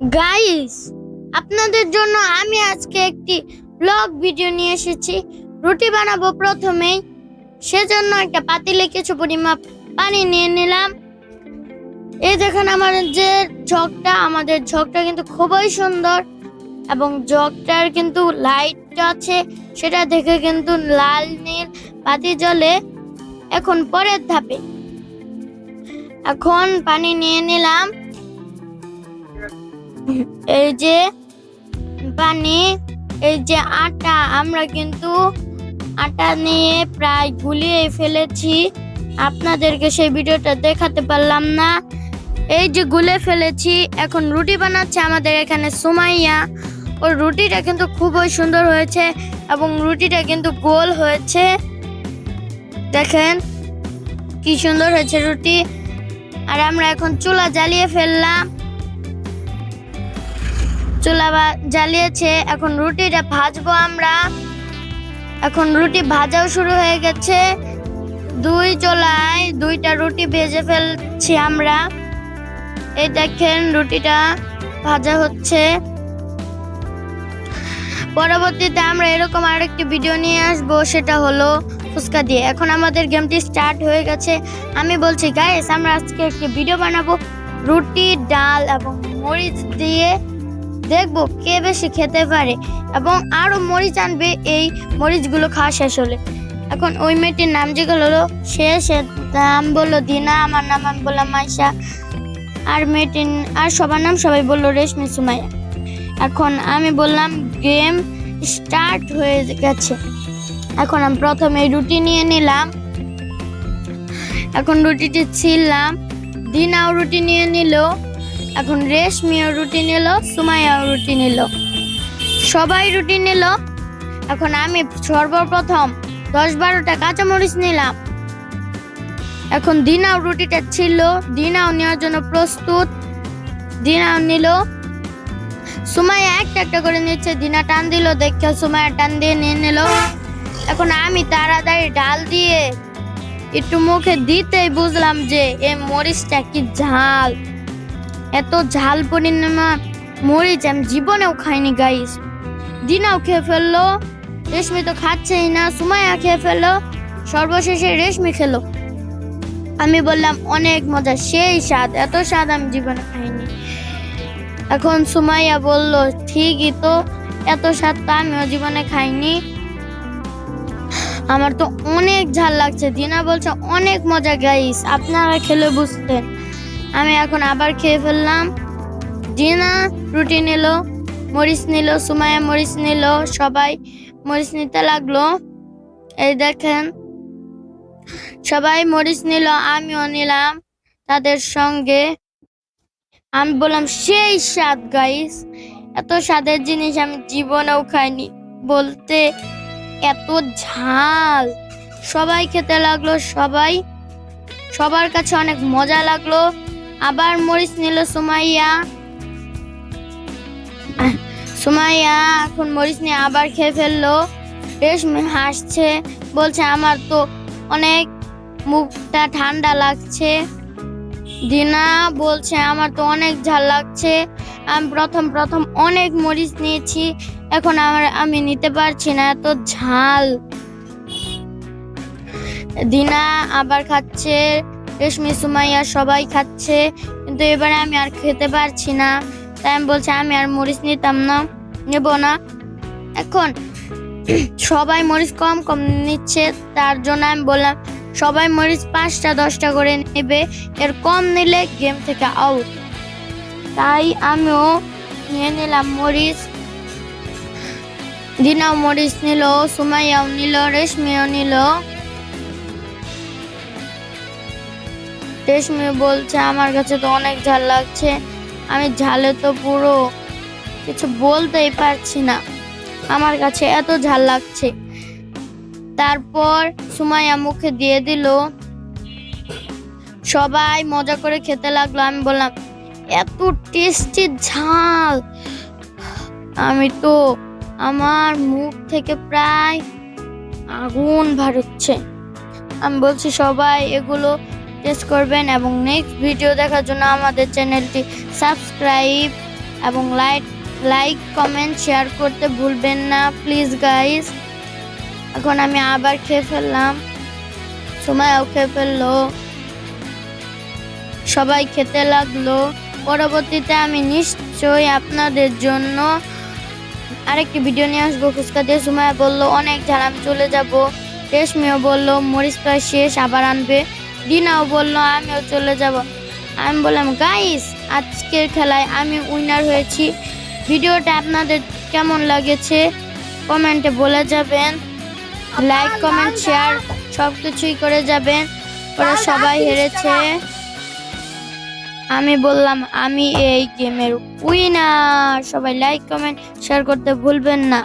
Guys আপনাদের জন্য আমি আজকে একটি ব্লগ ভিডিও নিয়ে এসেছি। রুটি বানাবো প্রথমেই। সেজন্য একটা পাতিলে কিছু পরিমাপ পানি নিয়ে নিলাম। এই দেখেন আমাদের যে ঝকটা, আমাদের ঝকটা কিন্তু খুবই সুন্দর। এবং জগটার কিন্তু লাইট আছে, সেটা দেখে কিন্তু লাল, নীল, বাতি জ্বলে এখন পরের ধাপে। এখন পানি নিয়ে নিলাম। এই যে পানি, এই যে আটা, আমরা কিন্তু আটা নিয়ে প্রায় গুলিয়ে ফেলেছি। আপনাদেরকে সেই ভিডিওটা দেখাতে পারলাম না। এই যে গুলে ফেলেছি, এখন রুটি বানাচ্ছে আমাদের এখানে সুমাইয়া। ওর রুটিটা কিন্তু খুবই সুন্দর হয়েছে এবং রুটিটা কিন্তু গোল হয়েছে। দেখেন কি সুন্দর হয়েছে রুটি। আর আমরা এখন চুলা জ্বালিয়ে ফেললাম। চুলা জ্বালিয়েছে, এখন রুটিটা ভাজবো আমরা। এখন রুটি ভাজাও শুরু হয়ে গেছে। দুই চোলায় দুইটা রুটি ভেজে ফেলছি আমরা। এই দেখেন রুটিটা ভাজা হচ্ছে। পরবর্তীতে আমরা এরকম আরেকটি ভিডিও নিয়ে আসব, সেটা হলো ফুচকা দিয়ে। এখন আমাদের গেমটি স্টার্ট হয়ে গেছে। আমি বলছি গাইস আমরা আজকে একটি ভিডিও বানাবো। রুটি, ডাল এবং মরিচ দিয়ে দেখব কে বেশি খেতে পারে এবং আরও মরিচ আনবে, এই মরিচগুলো খাওয়া শেষ হলে। এখন ওই মেয়েটির নাম যেগুলো হলো, সে সে নাম বলল, দিনা, আমার নাম আমি বললাম মাইশা। আর মেয়েটির, আর সবার নাম সবাই বলল, রেশমি সুমাইয়া। এখন আমি বললাম, গেম স্টার্ট হয়ে গেছে। এখন আমি প্রথমে রুটি নিয়ে নিলাম। এখন রুটিটি ছিললাম। দিনাও রুটি নিয়ে নিল। এখন রেশমিও রুটি নিল, সুমাইয়াও রুটি নিল। সবাই রুটি নিল। এখন আমি সর্বপ্রথম দশ বারোটা কাঁচামরিচ নিলাম। এখন দিনাও রুটিটা ছিল, দিনাও নেওয়ার জন্য প্রস্তুত। দিনাও নিল। সুমাইয়া একটা একটা করে নিচ্ছে, দিনা টান দিল, দেখে সুমাইয়া টান দিয়ে নিয়ে নিল। এখন আমি তাড়াতাড়ি ডাল দিয়ে একটু মুখে দিতেই বুঝলাম যে, এই মরিচটা কি ঝাল। এত ঝাল পরিমাণ মরিচ আমি জীবনেও খাইনি গাইস দিনাও খেয়ে ফেলল, রেশমি তো খাচ্ছেই না, সুমাইয়া খেয়ে ফেলল, সর্বশেষে রেশমি খেলো। আমি বললাম, অনেক মজা, সেই স্বাদ, এত স্বাদ আমি জীবনে খাইনি। এখন সুমাইয়া বলল, ঠিকই তো, এত স্বাদ তো আমিও জীবনে খাইনি। আমার তো অনেক ঝাল লাগছে। দিনা বলছে, অনেক মজা গাইস আপনারা খেলে বুঝতেন। আমি এখন আবার খেয়ে ফেললাম। দিনা রুটি নিল, মরিচ নিল, সুমাইয়া মরিচ নিল, সবাই মরিচ নিতে লাগল। এই দেখেন, সবাই মরিচ নিল, আমিও নিলাম তাদের সঙ্গে। আমি বললাম, সেই স্বাদ গাইস এত স্বাদের জিনিস আমি জীবনেও খাইনি। বলতে এত ঝাল, সবাই খেতে লাগল, সবাই, সবার কাছে অনেক মজা লাগল। আবার মরিচ নিল সুমাইয়া। সুমাইয়া এখন মরিচ নিয়ে আবার খেয়ে ফেলল। রেশমি হাসছে, বলছে, আমার তো অনেক মুখটা ঠান্ডা লাগছে। দিনা বলছে, আমার তো অনেক ঝাল লাগছে। আমি প্রথম প্রথম অনেক মরিচ নিয়েছি। এখন আমার, আমি নিতে পারছি না, এত ঝাল। দিনা আবার খাচ্ছে। রেশমি, সুমাইয়া সবাই খাচ্ছে, কিন্তু এবারে আমি আর খেতে পারছি না। তাই আমি বলছি, আমি আর মরিচ নিতাম না, নেব না। এখন সবাই মরিচ কম কম নিচ্ছে, তার জন্য আমি বললাম, সবাই মরিচ পাঁচটা, দশটা করে নেবে, এর কম নিলে গেম থেকে আউট তাই আমিও নিয়ে নিলাম মরিচ। দিনাও মরিচ নিল, সুমাইয়াও নিল, রেশমিও নিল। রেশমি বলছে, আমার কাছে তো অনেক ঝাল লাগছে। আমি ঝালে তো পুরো কিছু বলতেই পারছি না। আমার কাছে এত ঝাল লাগছে। তারপর সুমাইয়া মুখে দিয়ে দিল, সবাই মজা করে খেতে লাগল। আমি বললাম, এত টেস্টি ঝাল। আমি তো আমার মুখ থেকে প্রায় আগুন বার হচ্ছে আমি বলছি, সবাই এগুলো টেস্ট করবেন এবং নেক্সট ভিডিও দেখার জন্য আমাদের চ্যানেলটি সাবস্ক্রাইব এবং লাইক লাইক কমেন্ট শেয়ার করতে ভুলবেন না প্লিজ গাইস এখন আমি আবার খেয়ে ফেললাম। সময়ও খেয়ে ফেলল। সবাই খেতে লাগল। পরবর্তীতে আমি নিশ্চয়ই আপনাদের জন্য আরেকটি ভিডিও নিয়ে আসব। ফুচকা দিয়ে সুমায়া বলল, অনেক ঝাল, আমি চলে যাব। রেশমিও বলল, মরিচ প্রায় শেষ, আবার আনবে। দিনাও বলল, আমিও চলে যাব। আমি বললাম গাইস আজকের খেলায় আমি উইনার হয়েছি। ভিডিওটা আপনাদের কেমন লাগেছে? কমেন্টে বলে যাবেন। লাইক কমেন্ট শেয়ার সব কিছুই করে যাবেন। ওরা সবাই হেরেছে। আমি বললাম, আমি এই গেমের উইনার সবাই লাইক কমেন্ট শেয়ার করতে ভুলবেন না।